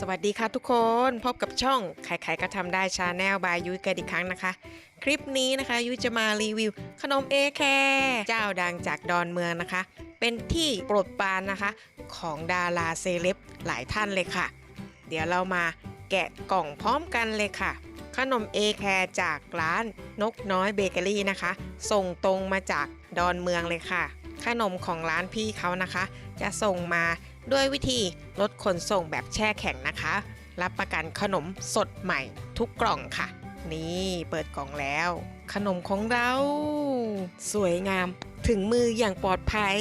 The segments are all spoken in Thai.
สวัสดีค่ะทุกคนพบกับช่องใครๆก็ทำได้ชาแนลบายยุ้ยกันอีกครั้งนะคะ คลิปนี้นะคะยุ้ยจะมารีวิว ขนมเอแคร์เจ้าดังจากดอนเมืองนะคะ เป็นที่โปรดปรานนะคะ ของดาราเซเลบหลายท่านเลยค่ะ เดี๋ยวเรามาแกะกล่องพร้อมกันเลยค่ะ ขนมเอแคร์จากร้านนกน้อยเบเกอรี่นะคะ ส่งตรงมาจากดอนเมืองเลยค่ะ ขนมของร้านพี่เขานะคะ จะส่งมาด้วยวิธีรถขนส่งแบบแช่แข็งนะคะ รับประกันขนมสดใหม่ทุกกล่องค่ะ นี่เปิดกล่องแล้ว ขนมของเรา สวยงามถึงมืออย่างปลอดภัย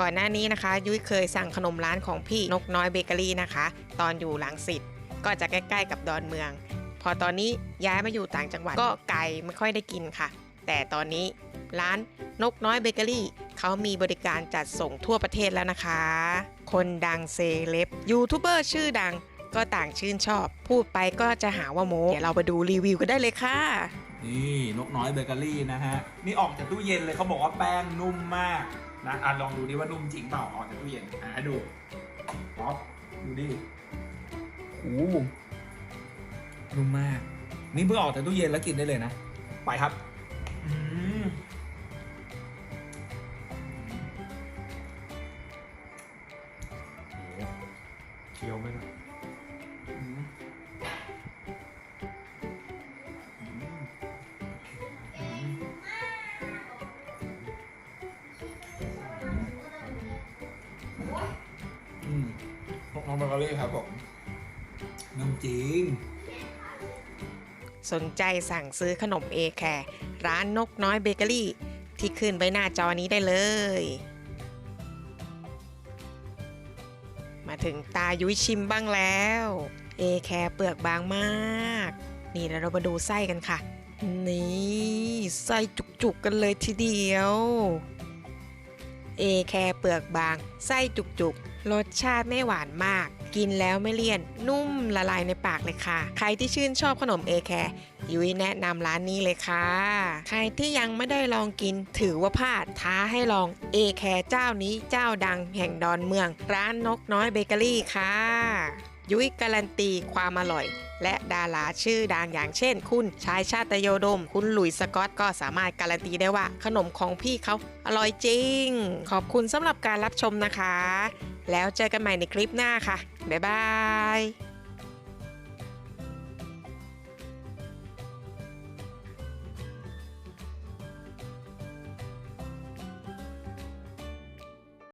ก่อนหน้านี้นะคะ ยุ้ยเคยสั่งขนมร้านของพี่นกน้อยเบเกอรี่นะคะ ตอนอยู่หลังสิทธิ์ก็จะใกล้ ๆ กับดอนเมือง พอตอนนี้ย้ายมาอยู่ต่างจังหวัดก็ไกลไม่ค่อยได้กินค่ะ แต่ตอนนี้ร้านนกน้อยเบเกอรี่เขามีบริการจัดส่งทั่วประเทศแล้วนะคะ คนดังเซเลบยูทูบเบอร์ชื่อดังก็ต่างชื่นชอบ พูดไปก็จะหาว่าโมเดี๋ยวเราไปดูรีวิวกันได้เลยค่ะ นี่นกน้อยเบเกอรี่นะฮะ นี่ออกจากตู้เย็นเลยเขาบอกว่าแป้งนุ่มมากนะอะลองดูดิว่านุ่มจริงเปล่าออกจากตู้เย็นอะให้ดูป๊อปดูดิโอ้นุ่มมาก นี่เพิ่งออกจากตู้เย็นแล้วกินได้เลยนะ ไปครับ เคี้ยวไหมนะอืมอืมอืมพวกน้องเบเกอรี่ครับผมน้ำจริง สนใจสั่งซื้อขนมเอแคร์ ร้านนกน้อยเบเกอรี่ ที่ขึ้นไว้หน้าจอนี้ได้เลย มาถึงตายุ้ยชิมบ้างแล้ว เอแคร์เปลือกบางมาก นี่แล้วเรามาดูไส้กันค่ะ นี่ไส้จุกๆกันเลยทีเดียวเอแคร์เปลือกบาง ไส้จุกๆ รสชาติไม่หวานมาก กินแล้วไม่เลี่ยน นุ่มละลายในปากเลยค่ะ ใครที่ชื่นชอบขนมเอแคร์ยุ้ยแนะนำร้านนี้เลยค่ะ ใครที่ยังไม่ได้ลองกินถือว่าพลาดท้าให้ลองเอแคร์เจ้านี้เจ้าดังแห่งดอนเมือง ร้านนกน้อยเบเกอรี่ค่ะ ยุ้ยการันตีความอร่อย และดาราชื่อดังอย่างเช่น คุณชายชาตโยดม คุณหลุยส์สกอตก็สามารถการันตีได้ว่า ขนมของพี่เขาอร่อยจริง ขอบคุณสำหรับการรับชมนะคะ แล้วเจอกันใหม่ในคลิปหน้าค่ะ บ๊ายบาย